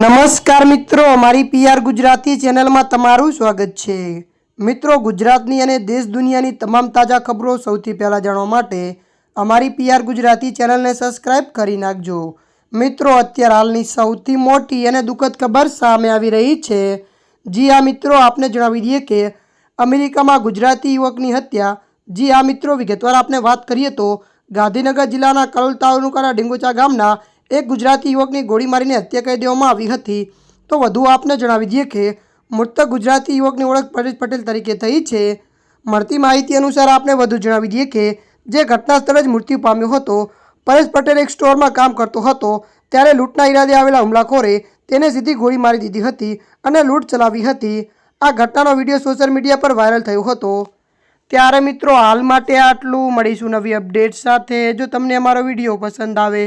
નમસ્કાર મિત્રો, અમારી પીઆર ગુજરાતી ચેનલમાં તમારું સ્વાગત છે. મિત્રો, ગુજરાતની અને દેશ દુનિયાની તમામ તાજા ખબરો સૌથી પહેલાં જાણવા માટે અમારી પીઆર ગુજરાતી ચેનલને સબસ્ક્રાઇબ કરી નાખજો. મિત્રો, અત્યારે હાલની સૌથી મોટી અને દુઃખદ ખબર સામે આવી રહી છે. જી આ મિત્રો, આપને જણાવી દઈએ કે અમેરિકામાં ગુજરાતી યુવકની હત્યા. જી આ મિત્રો, વિગતવાર આપણે વાત કરીએ તો ગાંધીનગર જિલ્લાના કલોલ તાલુકાના ડીંગોચા ગામના એક ગુજરાતી યુવકની ગોળી મારીને હત્યા કરી દેવામાં આવી હતી. તો વધુ આપને જણાવી દઈએ કે, મૃતક ગુજરાતી યુવકની ઓળખ પરેશ પટેલ તરીકે થઈ છે. મળતી માહિતી અનુસાર આપને વધુ જણાવી દઈએ કે, જે ઘટના સ્થળે જ મૃત્યુ પામ્યો હતો. પરેશ પટેલ એક સ્ટોરમાં કામ કરતો હતો. ત્યારે લૂંટના ઈરાદે આવેલા હુમલાખોરે તેને સીધી ગોળી મારી દીધી હતી અને લૂંટ ચલાવી હતી. આ ઘટનાનો વીડિયો સોશિયલ મીડિયા પર વાયરલ થયો હતો. ત્યારે મિત્રો, હાલ માટે આટલું. મળીશું નવી અપડેટ સાથે. જો તમને અમારો વીડિયો પસંદ આવે